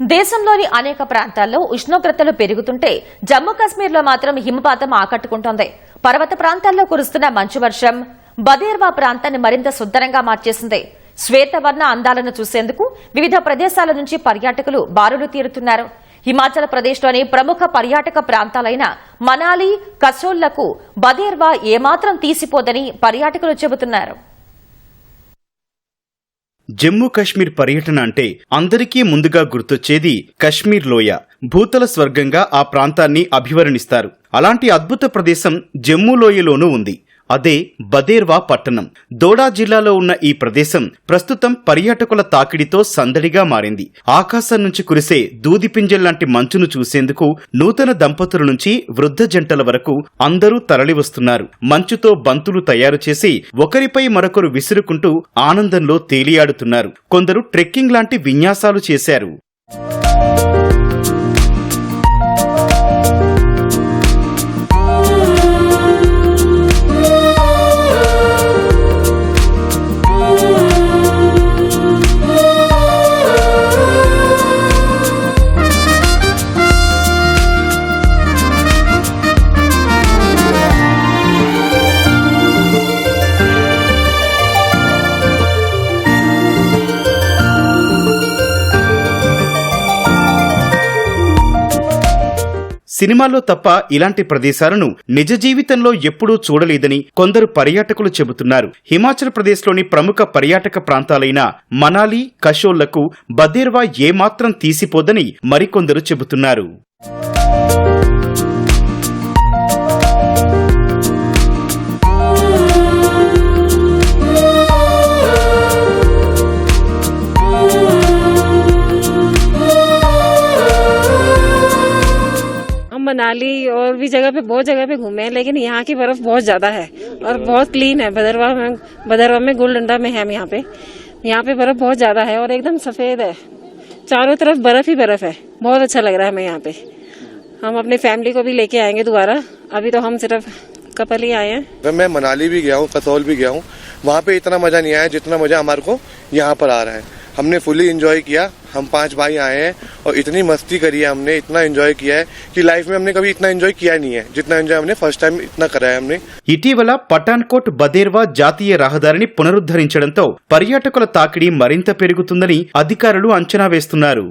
దేశంలోని అనేక ప్రాంతాల్లో ఉష్ణోగ్రతలు పెరుగుతుంటే జమ్మూ కాశ్మీర్లో మాత్రం హిమపాతం ఆకట్టుకుంటోంది. పర్వత ప్రాంతాల్లో కురుస్తున్న మంచు వర్షం బదేర్వా ప్రాంతాన్ని మరింత సుందరంగా మార్చేసింది. శ్వేతవర్ణ అందాలను చూసేందుకు వివిధ ప్రదేశాల నుంచి పర్యాటకులు బారులు తీరుతున్నారు. హిమాచల్ ప్రదేశ్లోని ప్రముఖ పర్యాటక ప్రాంతాలైన మనాలి కసోళ్ళకు బదేర్వా ఏమాత్రం తీసిపోదని పర్యాటకులు చెబుతున్నారు. జమ్మూ కశ్మీర్ పర్యటన అంటే అందరికీ ముందుగా గుర్తొచ్చేది కశ్మీర్ లోయ. భూతల స్వర్గంగా ఆ ప్రాంతాన్ని అభివర్ణిస్తారు. అలాంటి అద్భుత ప్రదేశం జమ్మూ లోయలోనూ ఉంది. అదే బదేర్వా పట్టణం. దోడా జిల్లాలో ఉన్న ఈ ప్రదేశం ప్రస్తుతం పర్యాటకుల తాకిడితో సందడిగా మారింది. ఆకాశం నుంచి కురిసే దూదిపింజల్లాంటి మంచును చూసేందుకు నూతన దంపతుల నుంచి వృద్ధ జంటల వరకు అందరూ తరలివస్తున్నారు. మంచుతో బంతులు తయారు చేసి ఒకరిపై మరొకరు విసురుకుంటూ ఆనందంలో తేలియాడుతున్నారు. కొందరు ట్రెక్కింగ్ లాంటి విన్యాసాలు చేశారు. సినిమాల్లో తప్ప ఇలాంటి ప్రదేశాలను నిజ జీవితంలో ఎప్పుడూ చూడలేదని కొందరు పర్యాటకులు చెబుతున్నారు. హిమాచల్ ప్రదేశ్లోని ప్రముఖ పర్యాటక ప్రాంతాలైన మనాలి కషోళ్ళకు బదేర్వా ఏమాత్రం తీసిపోదని మరికొందరు చెబుతున్నారు. मनाली और भी जगह पे, बहुत जगह पे घूमे हैं, लेकिन यहाँ की बर्फ़ बहुत ज़्यादा है और बहुत क्लीन है। भदरवा में भदरवा में, गोलडंडा में है हम यहाँ पे। यहाँ पे बर्फ़ बहुत ज़्यादा है और एकदम सफ़ेद है। चारों तरफ़ बर्फ़ ही बर्फ़ है। बहुत अच्छा लग रहा है हमें यहाँ पे। हम अपने फैमिली को भी लेके आएँगे दोबारा। अभी तो हम सिर्फ़ कपल ही आए हैं। तो मैं मनाली भी गया हूँ कसौल भी गया हूँ। वहाँ पे इतना मज़ा नहीं आया जितना मज़ा हमारे को यहाँ पर आ रहा है। हमने फुली एंजॉय किया। हम पांच भाई आए हैं और इतनी मस्ती करी है हमने इतना एंजॉय किया है कि लाइफ में हमने कभी इतना एंजॉय किया नहीं है जितना एंजॉय हमने फर्स्ट टाइम इतना करा है हमने ఇటీవల పఠాన్కోట్ బదేర్వా జాతీయ రహదారిని పునరుద్ధరించడంతో పర్యాటకుల తాకిడి మరింత పెరుగుతుందని అధికారులు అంచనా వేస్తున్నారు